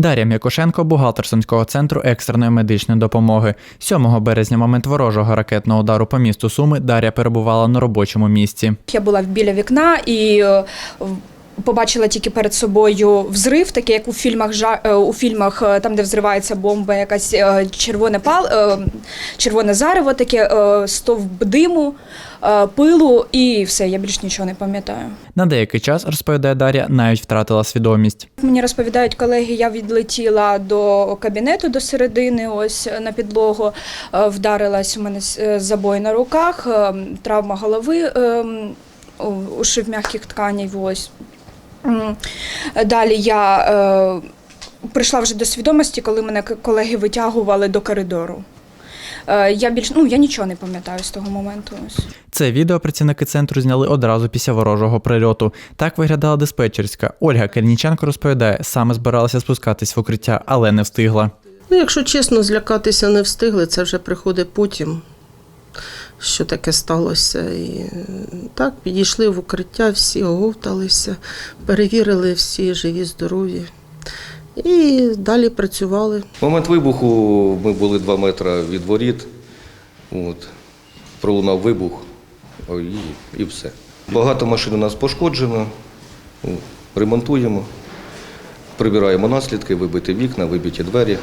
Дар'я М'якошенко, бухгалтер Сумського центру екстреної медичної допомоги. 7 березня, момент ворожого ракетного удару по місту Суми, Дар'я перебувала на робочому місці. Я була біля вікна і е, побачила тільки перед собою взрив, такий як у фільмах е, у фільмах, е, там де взривається бомба, якась червоне пал, червоне зарево, таке стовп диму, пилу, і все. Я більш нічого не пам'ятаю. На деякий час, розповідає Дар'я, навіть втратила свідомість. Мені розповідають колеги, я відлетіла до кабінету до середини, ось е, на підлогу, е, вдарилась у мене е, забой на руках, е, травма голови, е, ушив м'яких тканів. Ось. Далі я е, прийшла вже до свідомості, коли мене колеги витягували до коридору. Е, Я більш ну я нічого не пам'ятаю з того моменту. Це відео працівники центру зняли одразу після ворожого прильоту. Так виглядала диспетчерська. Ольга Кельніченко розповідає, саме збиралася спускатись в укриття, але не встигла. Ну, якщо чесно, злякатися не встигли, це вже приходить потім, що таке сталося. І е, так, підійшли в укриття, всі оговталися, перевірили всі живі, здорові. І далі працювали. В момент вибуху ми були 2 метри від воріт. От. Пролунав вибух і, і все. Багато машин у нас пошкоджено. Ремонтуємо, прибираємо наслідки, вибиті вікна, вибиті двері.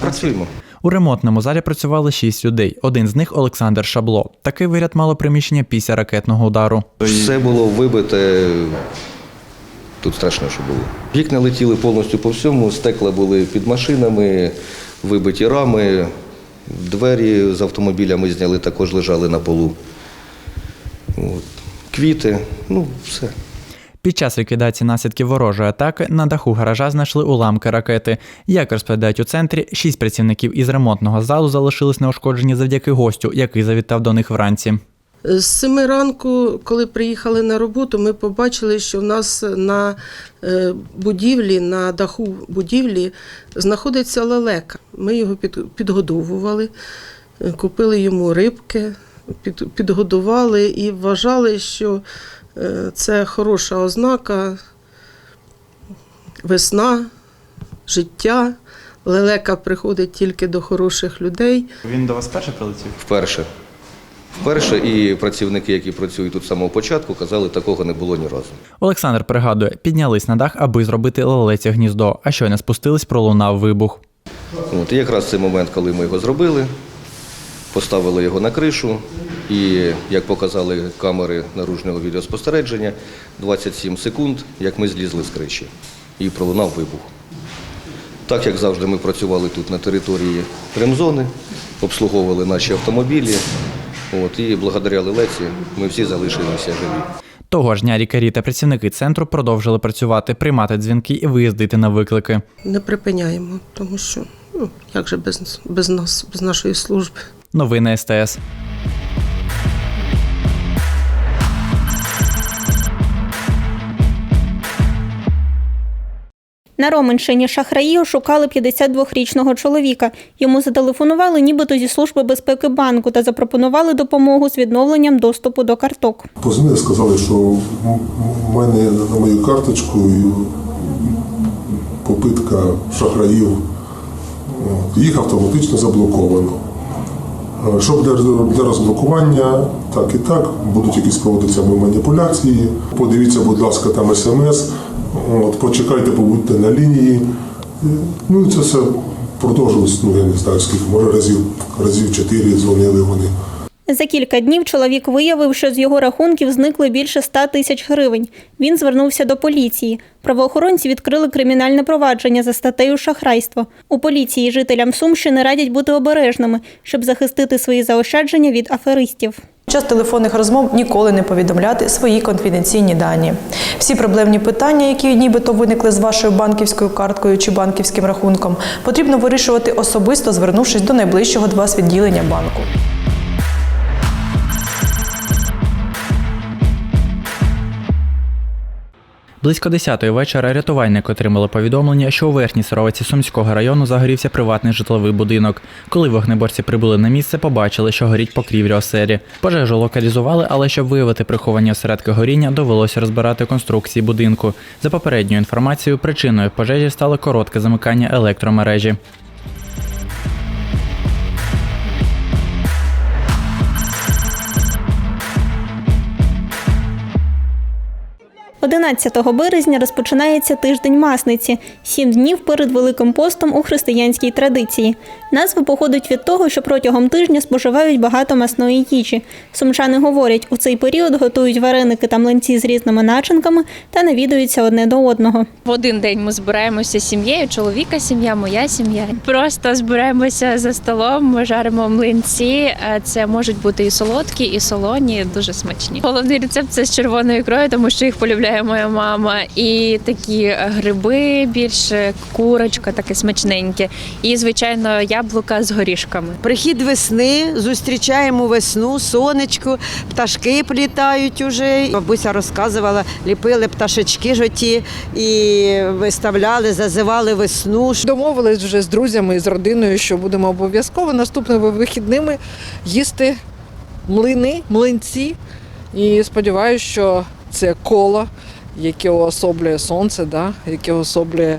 Працюємо. У ремонтному залі працювали шість людей. Один з них Олександр Шабло. Такий вигляд мало приміщення після ракетного удару. Все було вибите. Тут страшно, що було. Вікна летіли повністю по всьому, стекла були під машинами, вибиті рами, двері з автомобілями зняли, також лежали на полу. От. Квіти, ну, все. Під час ліквідації наслідків ворожої атаки на даху гаража знайшли уламки ракети. Як розповідають у центрі, шість працівників із ремонтного залу залишились неушкоджені завдяки гостю, який завітав до них вранці. З семи ранку, коли приїхали на роботу, ми побачили, що в нас на е, будівлі, на даху будівлі знаходиться лелека. Ми його підгодовували, е, купили йому рибки, підгодували і вважали, що е, це хороша ознака, весна, життя. Лелека приходить тільки до хороших людей. Він до вас перше прилетів? Вперше. Вперше і працівники, які працюють тут з самого початку, казали, такого не було ні разу. Олександр пригадує, піднялись на дах, аби зробити лелеці гніздо, а щойно спустились, пролунав вибух. От, і якраз цей момент, коли ми його зробили, поставили його на кришу, і як показали камери наружного відеоспостереження, 27 секунд, як ми злізли з криші, і пролунав вибух. Так як завжди ми працювали тут на території ремзони, обслуговували наші автомобілі. От, і благодаря лелеці ми всі залишилися живі. Того ж дня лікарі та працівники центру продовжили працювати, приймати дзвінки і виїздити на виклики. Не припиняємо, тому що ну, як же без, без нас, без нашої служби. Новини СТС. На Роменщині шахраї ошукали 52-річного чоловіка. Йому зателефонували нібито зі служби безпеки банку та запропонували допомогу з відновленням доступу до карток. Позвонили, сказали, що в мене на мою карточку попитка шахраїв. Їх автоматично заблоковано. Е, Щоб для, для розблокування, так і так, будуть якісь проводитися маніпуляції. Подивіться, будь ласка, там смс, от, почекайте, побудьте на лінії. Ну і це все продовжилось, ну я не знаю скільки, може разів, разів чотири дзвонили вони. За кілька днів чоловік виявив, що з його рахунків зникли більше 100 тисяч гривень. Він звернувся до поліції. Правоохоронці відкрили кримінальне провадження за статтею шахрайство. У поліції жителям Сумщини радять бути обережними, щоб захистити свої заощадження від аферистів. Час телефонних розмов ніколи не повідомляти свої конфіденційні дані. Всі проблемні питання, які нібито виникли з вашою банківською карткою чи банківським рахунком, потрібно вирішувати особисто, звернувшись до найближчого до вас відділення банку. Близько 10-ї вечора рятувальники отримали повідомлення, що у верхній сировиці Сумського району загорівся приватний житловий будинок. Коли вогнеборці прибули на місце, побачили, що горіть покрівлю оселі. Пожежу локалізували, але щоб виявити приховані осередки горіння, довелося розбирати конструкції будинку. За попередньою інформацією, причиною пожежі стало коротке замикання електромережі. 11 березня розпочинається тиждень масниці сім днів перед Великим постом у християнській традиції. Назви походять від того, що протягом тижня споживають багато масної їжі. Сумчани говорять, у цей період готують вареники та млинці з різними начинками та навідуються одне до одного. В один день ми збираємося з сім'єю, чоловіка сім'я, моя сім'я. Просто збираємося за столом, ми жаримо млинці. Е, Це можуть бути і солодкі, і солоні, дуже смачні. Головний рецепт це з червоною ікрою, тому що їх полюбляє моя мама. І такі гриби більше, курочка, таке смачненьке. І звичайно, яблука з горішками. Прихід весни, зустрічаємо весну, сонечко, пташки прилітають уже. Бабуся розказувала, ліпили пташечки жоті і виставляли, зазивали весну. Домовились вже з друзями і з родиною, що будемо обов'язково наступними вихідними їсти млини, млинці. І сподіваюся, що це коло, яке уособлює сонце, да? яке уособлює, е,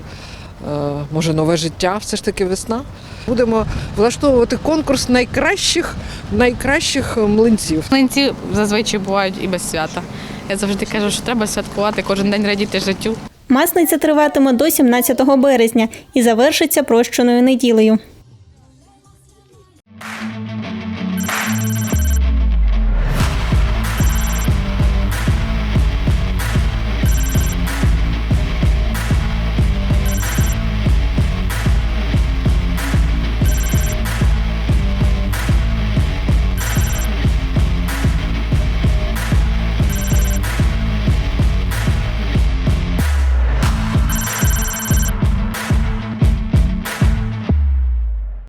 може, нове життя, все ж таки весна. Будемо влаштовувати конкурс найкращих найкращих е, млинців. Млинці зазвичай бувають і без свята. Я завжди кажу, що треба святкувати, кожен день радіти життю. Масниця триватиме до 17 березня і завершиться прощеною неділею.